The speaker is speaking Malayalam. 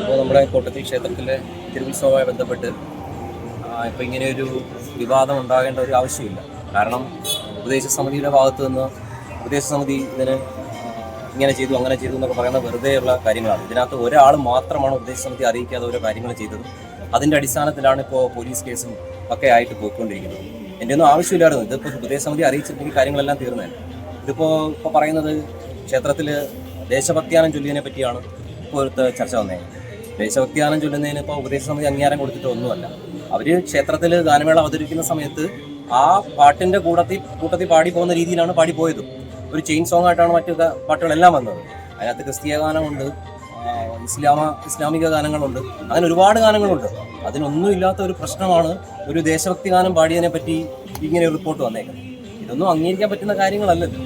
ഇപ്പോൾ നമ്മുടെ കോട്ടത്തിൽ ക്ഷേത്രത്തിലെ തിരുവുത്സവമായി ബന്ധപ്പെട്ട് ഇപ്പം ഇങ്ങനെ ഒരു വിവാദം ഉണ്ടാകേണ്ട ഒരു ആവശ്യമില്ല. കാരണം ഉപദേശ സമിതിയുടെ ഭാഗത്തു നിന്ന് ഉപദേശ സമിതി ഇതിന് ഇങ്ങനെ ചെയ്തു അങ്ങനെ ചെയ്തു എന്നൊക്കെ പറയുന്ന വെറുതെയുള്ള കാര്യങ്ങളാണ്. ഇതിനകത്ത് ഒരാൾ മാത്രമാണ് ഉപദേശ സമിതി അറിയിക്കാതെ ഓരോ കാര്യങ്ങൾ ചെയ്തത്. അതിന്റെ അടിസ്ഥാനത്തിലാണ് ഇപ്പോൾ പോലീസ് കേസും ഒക്കെ ആയിട്ട് പോയിക്കൊണ്ടിരിക്കുന്നത്. എന്റെ ഒന്നും ആവശ്യമില്ലായിരുന്നു. ഇതിപ്പോൾ ഉപദേശ സമിതി അറിയിച്ചിട്ടുണ്ടെങ്കിൽ കാര്യങ്ങളെല്ലാം തീർന്നേ ഇതിപ്പോൾ ഇപ്പോൾ പറയുന്നത് ക്ഷേത്രത്തിൽ ദേശഭക്തിയാനം ചൊല്ലിയതിനെ പറ്റിയാണ് ഇപ്പോൾ ഒരു ചർച്ച വന്നേ. ദേശഭക്തിയാനം ചൊല്ലുന്നതിന് ഇപ്പോൾ ഉപദേശ സമിതി അംഗീകാരം കൊടുത്തിട്ട് ഒന്നുമല്ല. അവർ ക്ഷേത്രത്തിൽ ഗാനമേള അവതരിപ്പിക്കുന്ന സമയത്ത് ആ പാട്ടിന്റെ കൂട്ടത്തിൽ കൂട്ടത്തിൽ പാടി പോകുന്ന രീതിയിലാണ് പാടി പോയത്. ഒരു ചെയിൻ സോങ് ആയിട്ടാണ് മറ്റു പാട്ടുകളെല്ലാം വന്നത്. അതിനകത്ത് ക്രിസ്തീയ ഗാനമുണ്ട് ഇസ്ലാമ ഇസ്ലാമിക ഗാനങ്ങളുണ്ട് അങ്ങനെ ഒരുപാട് ഗാനങ്ങളുണ്ട്. അതിനൊന്നും ഇല്ലാത്ത ഒരു പ്രശ്നമാണ് ഒരു ദേശഭക്തി ഗാനം പാടിയതിനെ പറ്റി ഇങ്ങനെ ഒരു റിപ്പോർട്ട് വന്നേക്കുന്നത്. ഇതൊന്നും അംഗീകരിക്കാൻ പറ്റുന്ന കാര്യങ്ങളല്ലല്ലോ